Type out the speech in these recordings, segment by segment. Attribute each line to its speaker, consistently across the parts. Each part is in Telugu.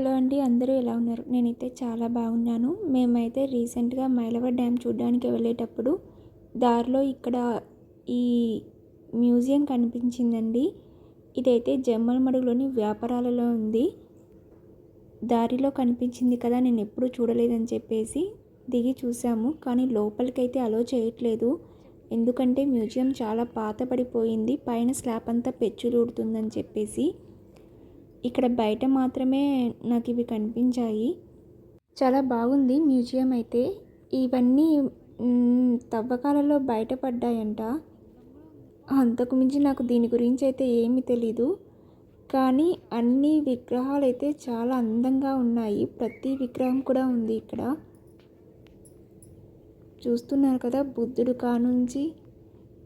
Speaker 1: హలో అండి అందరూ ఎలా ఉన్నారు? నేనైతే చాలా బాగున్నాను. మేమైతే రీసెంట్గా మైలవ డ్యామ్ చూడడానికి వెళ్ళేటప్పుడు దారిలో ఇక్కడ ఈ మ్యూజియం కనిపించిందండి. ఇదైతే జమ్మలమడుగులోని వ్యాపారాలలో ఉంది. దారిలో కనిపించింది కదా నేను ఎప్పుడూ చూడలేదని చెప్పేసి దిగి చూసాము కానీ లోపలికైతే అలో చేయట్లేదు. ఎందుకంటే మ్యూజియం చాలా పాతబడిపోయింది. పైన స్లాబ్ అంతా పెచ్చులుడుతుందని చెప్పేసి ఇక్కడ బయట మాత్రమే నాకు ఇవి కనిపించాయి. చాలా బాగుంది మ్యూజియం అయితే. ఇవన్నీ తవ్వకాలలో బయటపడ్డాయంట. అంతకుమించి నాకు దీని గురించి అయితే ఏమీ తెలీదు. కానీ అన్ని విగ్రహాలు అయితే చాలా అందంగా ఉన్నాయి. ప్రతి విగ్రహం కూడా ఉంది ఇక్కడ. చూస్తున్నారు కదా బుద్ధుడు కానుంచి.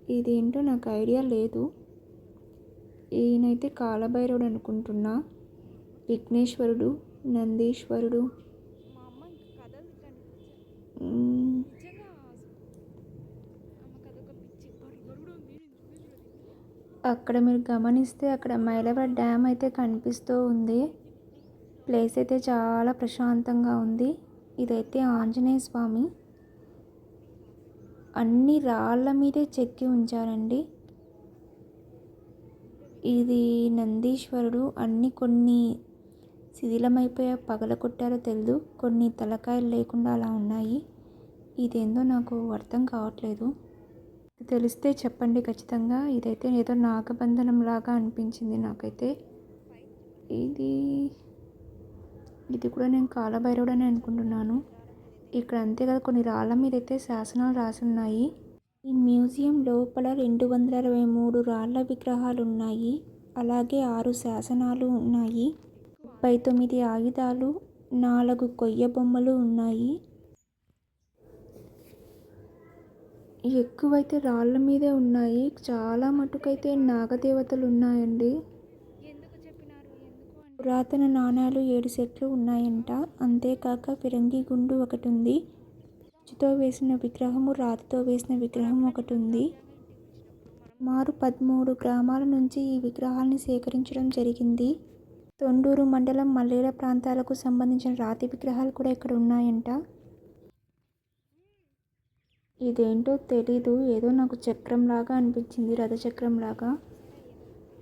Speaker 1: ఇదేంటో నాకు ఐడియా లేదు. ఈయనైతే కాలభైరవుడు అనుకుంటున్నా. విఘ్నేశ్వరుడు నందీశ్వరుడు. అక్కడ మీరు గమనిస్తే అక్కడ మైలవర్ డ్యామ్ అయితే కనిపిస్తూ ఉంది. ప్లేస్ అయితే చాలా ప్రశాంతంగా ఉంది. ఇదైతే ఆంజనేయ స్వామి. అన్ని రాళ్ళ మీదే చెక్కి ఉంచారండి. ఇది నందీశ్వరుడు అన్ని కొన్ని శిథిలమైపోయా పగలగొట్టారో తెలియదు కొన్ని తలకాయలు లేకుండా అలా ఉన్నాయి. ఇదేందో నాకు అర్థం కావట్లేదు. తెలిస్తే చెప్పండి ఖచ్చితంగా. ఇదైతే ఏదో నాగబంధనం లాగా అనిపించింది నాకైతే. ఇది ఇది కూడా నేను కాలభైరవుడు అని అనుకుంటున్నాను. ఇక్కడ అంతే కదా కొన్ని రాళ్ళ మీద అయితే శాసనాలు రాసి ఉన్నాయి. ఈ మ్యూజియం లోపల రెండు వందల అరవై మూడు రాళ్ళ విగ్రహాలు ఉన్నాయి అలాగే ఆరు శాసనాలు ఉన్నాయి. ముప్పై తొమ్మిది ఆయుధాలు నాలుగు కొయ్య బొమ్మలు ఉన్నాయి. ఎక్కువైతే రాళ్ళ మీదే ఉన్నాయి. చాలా మటుకైతే నాగదేవతలు ఉన్నాయండి. పురాతన నాణాలు ఏడు సెట్లు ఉన్నాయంట. అంతేకాక ఫిరంగి గుండు ఒకటి ఉంది. ఉచ్చుతో వేసిన విగ్రహము రాతితో వేసిన విగ్రహం ఒకటి ఉంది సుమారు పదమూడు గ్రామాల నుంచి ఈ విగ్రహాల్ని సేకరించడం జరిగింది. తొండూరు మండలం మల్లేల ప్రాంతాలకు సంబంధించిన రాతి విగ్రహాలు కూడా ఇక్కడ ఉన్నాయంట. ఇదేంటో తెలీదు. ఏదో నాకు చక్రం లాగా అనిపించింది రథచక్రం లాగా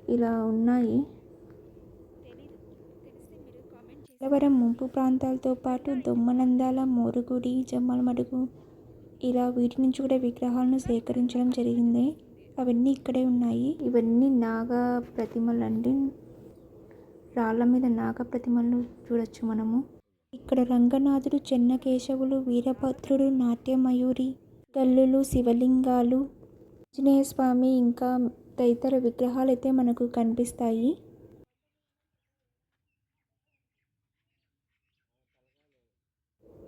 Speaker 1: ఇలా ఉన్నాయి. పోలవరం ముంపు ప్రాంతాలతో పాటు దొమ్మనందాల మోరుగుడి జమ్మలమడుగు ఇలా వీటి నుంచి కూడా విగ్రహాలను సేకరించడం జరిగింది. అవన్నీ ఇక్కడే ఉన్నాయి. ఇవన్నీ నాగ ప్రతిమలు అండి. రాళ్ళ మీద నాగ ప్రతిమలను చూడొచ్చు మనము. ఇక్కడ రంగనాథుడు చెన్నకేశవులు వీరభద్రుడు నాట్యమయూరి గల్లులు శివలింగాలు ఆంజనేయ స్వామి ఇంకా తదితర విగ్రహాలు అయితే మనకు కనిపిస్తాయి.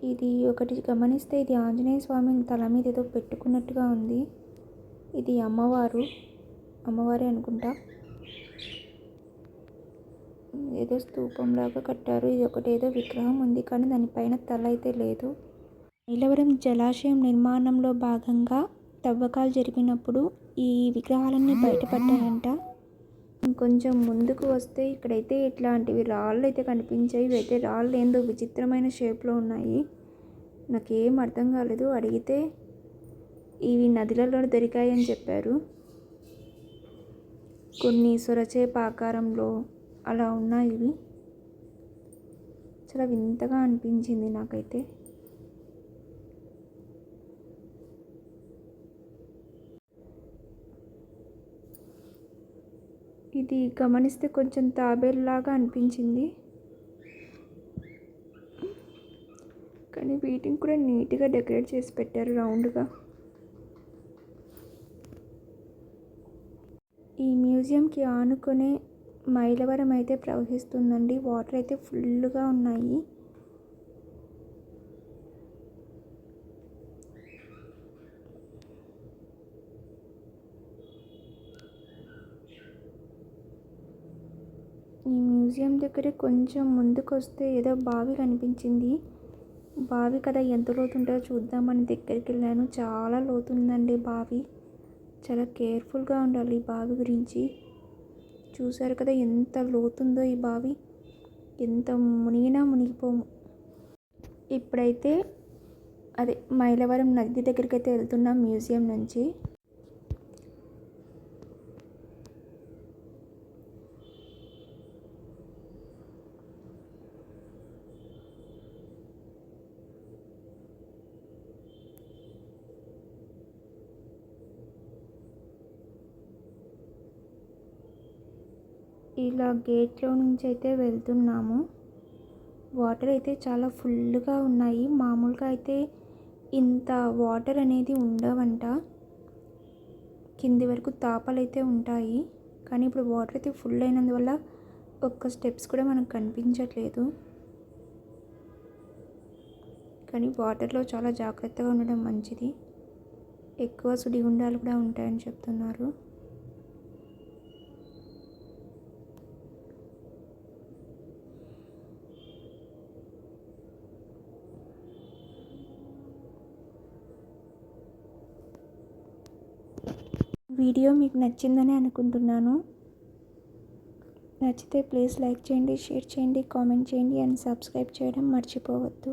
Speaker 1: ఇది ఒకటి గమనిస్తే ఇది ఆంజనేయ స్వామి తల మీద ఏదో పెట్టుకున్నట్టుగా ఉంది. ఇది అమ్మవారు. అమ్మవారే అనుకుంటా. ఏదో స్తూపంలాగా కట్టారు. ఇది ఒకటి ఏదో విగ్రహం ఉంది కానీ దానిపైన తల అయితే లేదు. నీలవరం జలాశయం నిర్మాణంలో భాగంగా తవ్వకాలు జరిపినప్పుడు ఈ విగ్రహాలన్నీ బయటపడ్డాయంట. ఇంకొంచెం ముందుకు వస్తే ఇక్కడైతే ఇట్లాంటివి రాళ్ళు అయితే కనిపించాయి. ఇవైతే రాళ్ళు ఏందో విచిత్రమైన షేప్లో ఉన్నాయి. నాకేం అర్థం కాలేదు. అడిగితే ఇవి నదులలో దొరికాయని చెప్పారు. కొన్ని సొరచేప ఆకారంలో అలా ఉన్నాయి ఇవి. చాలా వింతగా అనిపించింది నాకైతే. ఇది గమనిస్తే కొంచెం తాబేలులాగా అనిపించింది. కానీ వీటిని కూడా నీట్గా డెకరేట్ చేసి పెట్టారు రౌండ్గా. ఈ మ్యూజియంకి ఆనుకునే మైలవరం అయితే ప్రవహిస్తుందండి. వాటర్ అయితే ఫుల్గా ఉన్నాయి ఈ మ్యూజియం దగ్గర కొంచెం ముందుకు వస్తే ఏదో బావి కనిపించింది. బావి కదా ఎంత లోతు ఉంటుందో చూద్దామని దగ్గరికి వెళ్ళాను. చాలా లోతు ఉందండి బావి. చాలా కేర్ఫుల్గా ఉండాలి ఈ బావి గురించి. చూసారు కదా ఎంత లోతుందో ఈ బావి. ఎంత మునిగినా మునిగిపోము. ఇప్పుడైతే అదే మైలవరం నది దగ్గరికి అయితే వెళ్తున్నాం మ్యూజియం నుంచి. ఇలా గేట్లో నుంచి అయితే వెళ్తున్నాము. వాటర్ అయితే చాలా ఫుల్గా ఉన్నాయి. మామూలుగా అయితే ఇంత వాటర్ అనేది ఉండవంట. కింది వరకు తాపలు అయితే ఉంటాయి. కానీ ఇప్పుడు వాటర్ అయితే ఫుల్ అయినందువల్ల ఒక్క స్టెప్స్ కూడా మనకు కనిపించట్లేదు. కానీ వాటర్లో చాలా జాగ్రత్తగా ఉండడం మంచిది. ఎక్కువ సుడిగుండాలు కూడా ఉంటాయని చెప్తున్నారు. వీడియో మీకు నచ్చిందని అనుకుంటున్నాను. నచ్చితే ప్లీజ్ లైక్ చేయండి షేర్ చేయండి కామెంట్ చేయండి అండ్ సబ్స్క్రైబ్ చేయడం మర్చిపోవద్దు.